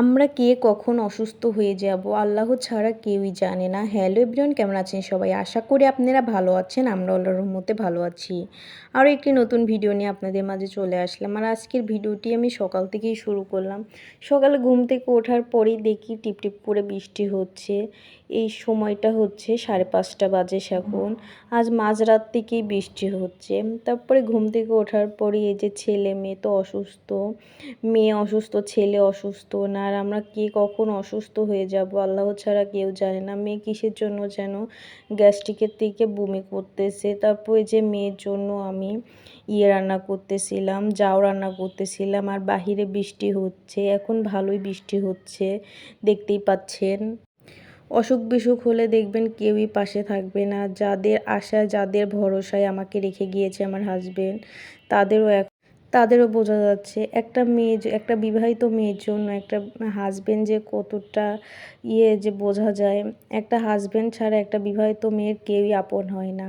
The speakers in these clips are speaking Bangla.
আমরা কে কখন অসুস্থ হয়ে যাব? আল্লাহ ছাড়া কেউই জানে না। হ্যালো এভরিওয়ান, কেমন আছেন সবাই? আশা করি আপনারা ভালো আছেন। আমরা আল্লাহর রহমতে ভালো আছি। আরও একটি নতুন ভিডিও নিয়ে আপনাদের মাঝে চলে আসলাম। আর আজকের ভিডিওটি আমি সকাল থেকেই শুরু করলাম। সকালে ঘুম থেকে ওঠার পরেই দেখি টিপটিপ করে বৃষ্টি হচ্ছে। এই সময়টা হচ্ছে সাড়ে পাঁচটা বাজে এখন আজ মাঝরাত থেকেই বৃষ্টি হচ্ছে। তারপরে ঘুম থেকে ওঠার পরে এই যে ছেলে মেয়ে তো অসুস্থ, মেয়ে অসুস্থ, ছেলে অসুস্থ না আর আমরা কে কখন অসুস্থ হয়ে যাব? আল্লাহ ছাড়া কেউ জানে না। মেয়ে কিসের জন্য যেন গ্যাস্ট্রিকের থেকে বমি করতেছে? তারপরে যে মেয়ের জন্য আমি ইয়ে রান্না করতেছিলাম, যাও রান্না করতেছিলাম আর বাহিরে বৃষ্টি হচ্ছে। এখন ভালোই বৃষ্টি হচ্ছে, দেখতেই পাচ্ছেন। অসুখ বিসুখ হলে দেখবেন কেউই পাশে থাকবে না। যাদের আশায়, যাদের ভরসায় আমাকে রেখে গিয়েছে আমার হাজবেন্ড তাদেরও এক তাদেরও বোঝা যাচ্ছে, একটা মেয়ে একটা বিবাহিত মেয়ের জন্য, একটা হাজব্যান্ড যে কতটা ইয়ে যে বোঝা যায়, একটা হাজবেন্ড ছাড়া একটা বিবাহিত মেয়ের কেউই আপন হয় না।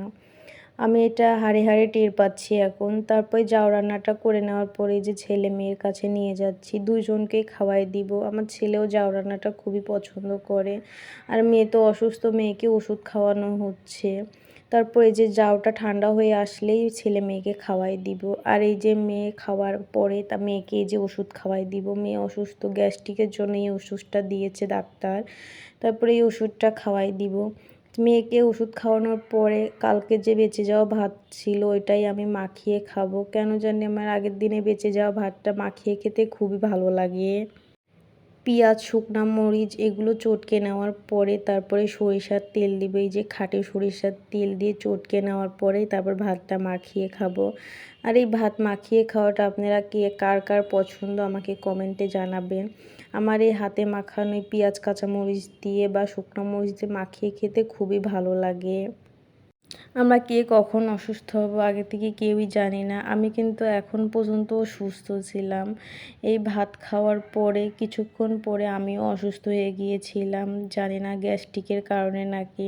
আমি এটা হাড়ে হাড়ে টের পাচ্ছি এখন। তারপরে যাও রান্নাটা করে নেওয়ার পরে যে ছেলে মেয়ের কাছে নিয়ে যাচ্ছি দুজনকেই খাওয়াই দিব। আমার ছেলেও যাও রান্নাটা খুবই পছন্দ করে। আর মেয়ে তো অসুস্থ, মেয়েকে ওষুধ খাওয়ানো হচ্ছে। তারপর এই যে জাউটা ঠান্ডা হয়ে আসলেই ছেলে মেয়েকে খাওয়াই দিব। আর এই যে মেয়ে খাওয়ার পরে তা মেয়েকে এই যে ওষুধ খাওয়াই দিব। মেয়ে অসুস্থ গ্যাস্ট্রিকের জন্য এই ওষুধটা দিয়েছে ডাক্তার। তারপরে এই ওষুধটা খাওয়াই দিব। মেয়েকে ওষুধ খাওয়ানোর পরে কালকে যে বেঁচে যাওয়া ভাত ছিল ওইটাই আমি মাখিয়ে খাব। কেন জানি আমার আগের দিনে বেঁচে যাওয়া ভাতটা মাখিয়ে খেতে খুবই ভালো লাগে। পেঁয়াজ, শুকনা মরিচ এগুলো চটকে নেওয়ার পরে তারপরে সরিষার তেল দিবে। এই যে খাটে সরিষার তেল দিয়ে চটকে নেওয়ার পরেই তারপর ভাতটা মাখিয়ে খাব। আর এই ভাত মাখিয়ে খাওয়াটা আপনারা কে, কার কার পছন্দ আমাকে কমেন্টে জানাবেন। আমার এই হাতে মাখানো পেঁয়াজ, কাঁচামরিচ দিয়ে বা শুকনো মরিচ দিয়ে মাখিয়ে খেতে খুবই ভালো লাগে। আমরা কে কখন অসুস্থ হব আগে থেকে কেউই জানি না। আমি কিন্তু এখন পর্যন্ত সুস্থ ছিলাম। এই ভাত খাওয়ার পরে, কিছুক্ষণ পরে আমিও অসুস্থ হয়ে গিয়েছিলাম। জানি না গ্যাস্ট্রিকের কারণে নাকি।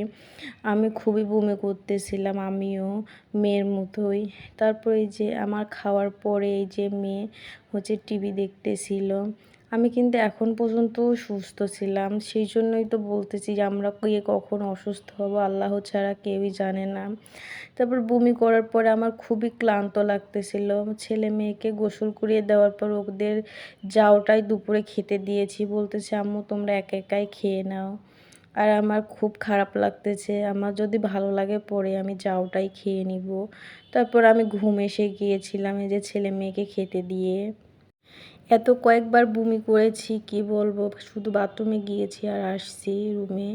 আমি খুবই বমি করতেছিলাম, আমিও মেয়ের মতোই। তারপরে যে আমার খাওয়ার পরে এই যে মেয়ে হচ্ছে টিভি দেখতেছিল। আমি কিন্তু এখন পর্যন্ত সুস্থ ছিলাম। সেই জন্যই তো বলতেছি যে আমরা কে কখন অসুস্থ হব, আল্লাহ ছাড়া কেউই জানে না। তারপর বমি করার পরে আমার খুবই ক্লান্ত লাগতেছিল। ছেলে মেয়েকে গোসল করিয়ে দেওয়ার পর ওদের যাওটাই দুপুরে খেতে দিয়েছি। বলতেছে, আম্মু, তোমরা এক একাই খেয়ে নাও। আর আমার খুব খারাপ লাগতেছে। আমার যদি ভালো লাগে পরে আমি যাওটাই খেয়ে নিব। তারপর আমি ঘুম এসে গিয়েছিলাম এই যে ছেলে মেয়েকে খেতে দিয়ে। এত কয়েকবার বমি করেছি, কি বলব? শুধু বাথরুমে গিয়েছি আর আসছি রুমে।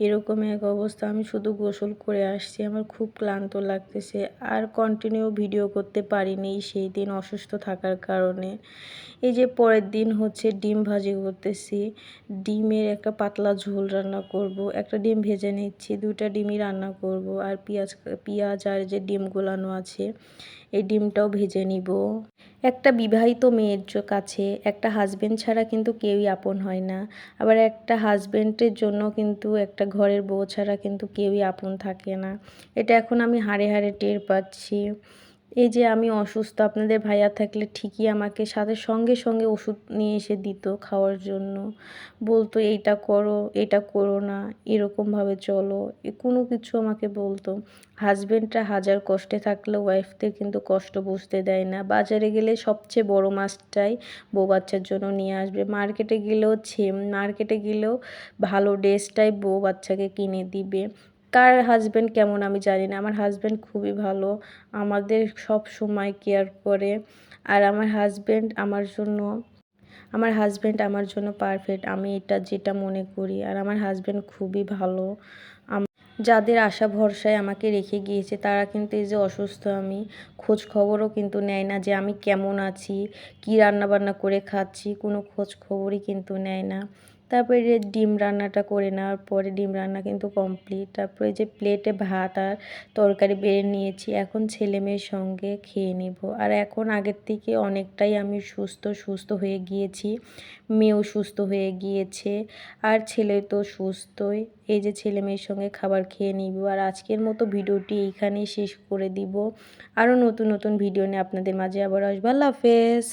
এরকম এক অবস্থা, আমি শুধু গোসল করে আসছি। আমার খুব ক্লান্ত লাগতেছে। আর কন্টিনিউ ভিডিও করতে পারিনি সেই দিন অসুস্থ থাকার কারণে। এই যে পরের দিন হচ্ছে ডিম ভাজি করতেছি। ডিমের একটা পাতলা ঝোল রান্না করব। একটা ডিম ভেজে নিচ্ছি, দুইটা ডিমই রান্না করব। আর পেঁয়াজ পেঁয়াজ আর যে ডিম গোলানো আছে, এই ডিমটাও ভেজে নিব। একটা বিবাহিত মেয়ের কাছে একটা হাজব্যান্ড ছাড়া কিন্তু কেউই আপন হয় না। আবার একটা হাজব্যান্ডের জন্য কিন্তু একটা ঘরের বউ ছাড়া কিন্তু কেউই আপন থাকে না। এটা এখন আমি হাড়ে হাড়ে টের পাচ্ছি। এই যে আমি অসুস্থ, আপনাদের ভাইয়া থাকলে ঠিকই আমাকে সাথে সঙ্গে সঙ্গে ওষুধ নিয়ে এসে দিত খাওয়ার জন্য। বলতো, এইটা করো, এটা করো না, এরকমভাবে চলো। কোনো কিছু আমাকে বলতো। হাজব্যান্ডটা হাজার কষ্টে থাকলেও ওয়াইফদের কিন্তু কষ্ট বুঝতে দেয় না। বাজারে গেলে সবচেয়ে বড় মাছটাই বউ বাচ্চার জন্য নিয়ে আসবে। মার্কেটে গেলেও ছেম মার্কেটে গেলেও ভালো ড্রেসটাই বউ বাচ্চাকে কিনে দিবে। কার হাজব্যান্ড কেমন আমি জানি না। আমার হাজব্যান্ড খুবই ভালো। আমাদের সব সময় কেয়ার করে। আর আমার হাজব্যান্ড আমার জন্য, আমার হাজব্যান্ড আমার জন্য পারফেক্ট আমি এটা যেটা মনে করি। আর আমার হাজব্যান্ড খুবই ভালো। যাদের আশা ভরসায় আমাকে রেখে গিয়েছে, তারা কিন্তু এই যে অসুস্থ আমি, খোঁজ খবরও কিন্তু নেয় না যে আমি কেমন আছি, কী রান্নাবান্না করে খাচ্ছি, কোনো খোঁজ খবরই কিন্তু নেয় না। তারপরে ডিম রান্নাটা করে নেওয়ার পরে ডিম রান্না কিন্তু কমপ্লিট তারপরে যে প্লেটে ভাত আর তরকারি বেড়ে নিয়েছি, এখন ছেলে মেয়ের সঙ্গে খেয়ে নেব। আর এখন আগের থেকে অনেকটাই আমি সুস্থ সুস্থ হয়ে গিয়েছি। মেয়েও সুস্থ হয়ে গিয়েছে আর ছেলে তো সুস্থই। এই যে ছেলে মেয়ের সঙ্গে খাবার খেয়ে নিব আর আজকের মতো ভিডিওটি এইখানেই শেষ করে দিব। আরও নতুন নতুন ভিডিও নিয়ে আপনাদের মাঝে আবার আসব। আল্লাহ হাফেজ।